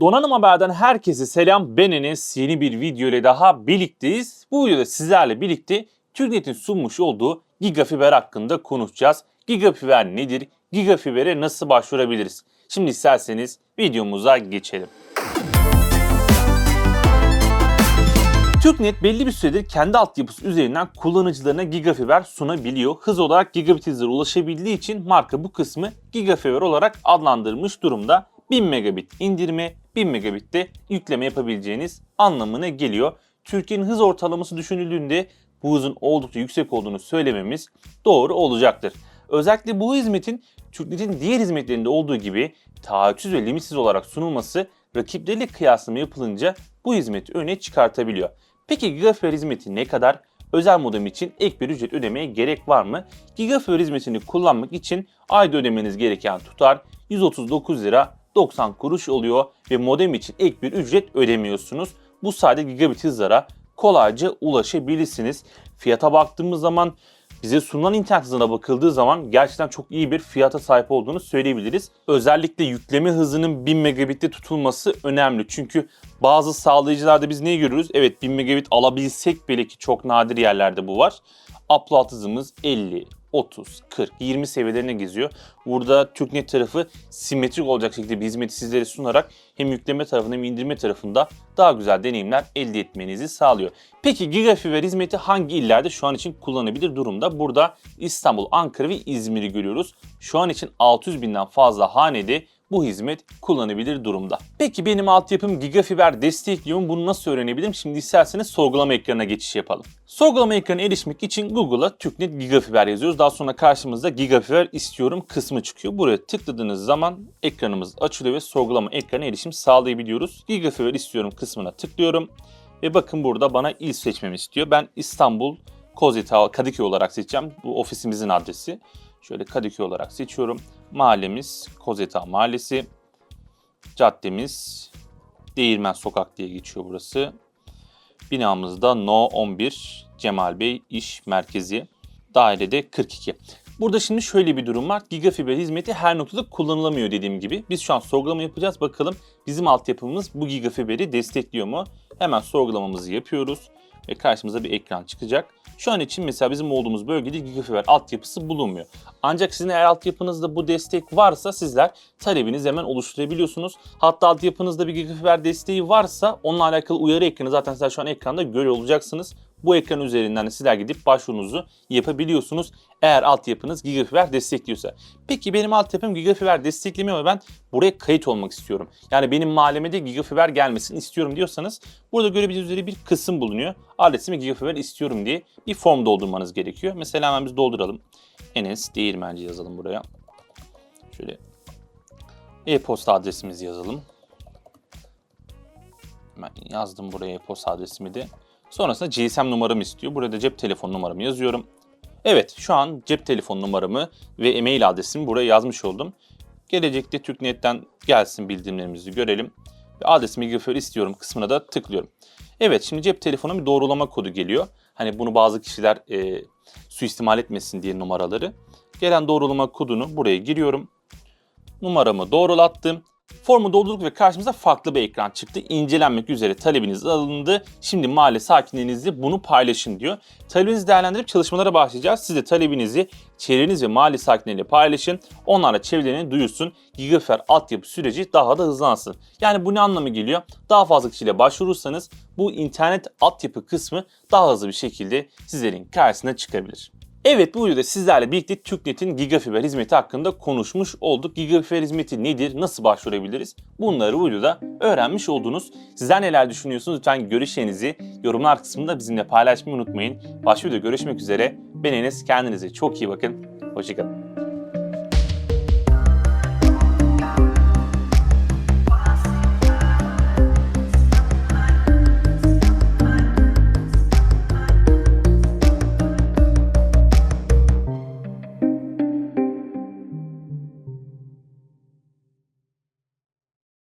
Donanım Haber'den herkese selam. Ben Enes. Yeni bir video ile daha birlikteyiz. Bu videoda sizlerle birlikte TürkNet'in sunmuş olduğu Gigafiber hakkında konuşacağız. Gigafiber nedir? Gigafiber'e nasıl başvurabiliriz? Şimdi isterseniz videomuza geçelim. TürkNet belli bir süredir kendi altyapısı üzerinden kullanıcılarına gigafiber sunabiliyor. Hız olarak gigabit hızlara ulaşabildiği için marka bu kısmı gigafiber olarak adlandırmış durumda. 1000 megabit indirme, 1000 megabit de yükleme yapabileceğiniz anlamına geliyor. Türkiye'nin hız ortalaması düşünüldüğünde bu hızın oldukça yüksek olduğunu söylememiz doğru olacaktır. Özellikle bu hizmetin TürkNet'in diğer hizmetlerinde olduğu gibi taahhütsüz ve limitsiz olarak sunulması rakipleriyle kıyaslama yapılınca bu hizmeti öne çıkartabiliyor. Peki Gigafiber hizmeti ne kadar? Özel modem için ek bir ücret ödemeye gerek var mı? Gigafiber hizmetini kullanmak için ayda ödemeniz gereken tutar 139 lira 90 kuruş oluyor ve modem için ek bir ücret ödemiyorsunuz. Bu sayede gigabit hızlara kolayca ulaşabilirsiniz. Fiyata baktığımız zaman bize sunulan internet hızına bakıldığı zaman gerçekten çok iyi bir fiyata sahip olduğunu söyleyebiliriz. Özellikle yükleme hızının 1000 megabitte tutulması önemli. Çünkü bazı sağlayıcılarda biz neyi görürüz? Evet 1000 megabit alabilsek bile ki çok nadir yerlerde bu var. Upload hızımız 50, 30, 40, 20 seviyelerine geziyor. Burada TürkNet tarafı simetrik olacak şekilde bir hizmeti sizlere sunarak hem yükleme tarafında hem indirme tarafında daha güzel deneyimler elde etmenizi sağlıyor. Peki Gigafiber hizmeti hangi illerde şu an için kullanılabilir durumda? Burada İstanbul, Ankara ve İzmir'i görüyoruz. Şu an için 600 binden fazla hanede bu hizmet kullanabilir durumda. Peki benim altyapım Gigafiber destekliyor mu? Bunu nasıl öğrenebilirim? Şimdi isterseniz sorgulama ekranına geçiş yapalım. Sorgulama ekranına erişmek için Google'a TürkNet Gigafiber yazıyoruz. Daha sonra karşımızda Gigafiber istiyorum kısmı çıkıyor. Buraya tıkladığınız zaman ekranımız açılıyor ve sorgulama ekranına erişim sağlayabiliyoruz. Gigafiber istiyorum kısmına tıklıyorum. Ve bakın burada bana il seçmemi istiyor. Ben İstanbul Kozeta Kadıköy olarak seçeceğim. Bu ofisimizin adresi. Şöyle Kadıköy olarak seçiyorum. Mahallemiz Kozeta Mahallesi. Caddemiz Değirmen Sokak diye geçiyor burası. Binamızda No 11 Cemal Bey İş Merkezi. Dairede 42. Burada şimdi şöyle bir durum var. Gigafiber hizmeti her noktada kullanılamıyor dediğim gibi. Biz şu an sorgulama yapacağız. Bakalım bizim altyapımız bu Gigafiber'i destekliyor mu? Hemen sorgulamamızı yapıyoruz ve karşımıza bir ekran çıkacak. Şu an için mesela bizim olduğumuz bölgede Gigafiber altyapısı bulunmuyor. Ancak sizin eğer altyapınızda bu destek varsa sizler talebinizi hemen oluşturabiliyorsunuz. Hatta altyapınızda bir Gigafiber desteği varsa onunla alakalı uyarı ekranı zaten sizler şu an ekranda görüyor olacaksınız. Bu ekran üzerinden de sizler gidip başvurunuzu yapabiliyorsunuz eğer altyapınız Gigafiber destekliyorsa. Peki benim altyapım Gigafiber desteklemiyor ve ben buraya kayıt olmak istiyorum. Yani benim mahalleme de Gigafiber gelmesini istiyorum diyorsanız burada görebileceğiniz üzere bir kısım bulunuyor. Adresimi Gigafiber istiyorum diye bir form doldurmanız gerekiyor. Mesela hemen biz dolduralım. Enes Değirmenci yazalım buraya. Şöyle e-posta adresimizi yazalım. Hemen yazdım buraya e-posta adresimi de. Sonrasında GSM numaramı istiyor. Burada cep telefon numaramı yazıyorum. Evet şu an cep telefon numaramı ve e-mail adresimi buraya yazmış oldum. Gelecekte TürkNet'ten gelsin bildirimlerimizi görelim. Ve adresimi Gigafiber istiyorum kısmına da tıklıyorum. Evet şimdi cep telefonuna bir doğrulama kodu geliyor. Hani bunu bazı kişiler e, suistimal etmesin diye numaraları. Gelen doğrulama kodunu buraya giriyorum. Numaramı doğrulattım. Formu doldurduk ve karşımıza farklı bir ekran çıktı. İncelenmek üzere talebiniz alındı. Şimdi mahalle sakinlerinizle bunu paylaşın diyor. Talebinizi değerlendirip çalışmalara başlayacağız. Siz de talebinizi çevreniz ve mahalle sakinleriyle paylaşın. Onlarla çevrelerini duyursun. Gigafiber altyapı süreci daha da hızlansın. Yani bu ne anlamı geliyor? Daha fazla kişiyle başvurursanız bu internet altyapı kısmı daha hızlı bir şekilde sizlerin karşısına çıkabilir. Evet bu videoda sizlerle birlikte TürkNet'in Gigafiber hizmeti hakkında konuşmuş olduk. Gigafiber hizmeti nedir, nasıl başvurabiliriz? Bunları bu videoda öğrenmiş oldunuz. Sizler neler düşünüyorsunuz? Lütfen görüşlerinizi yorumlar kısmında bizimle paylaşmayı unutmayın. Başka videoda görüşmek üzere. Ben. Kendinize çok iyi bakın. Hoşçakalın.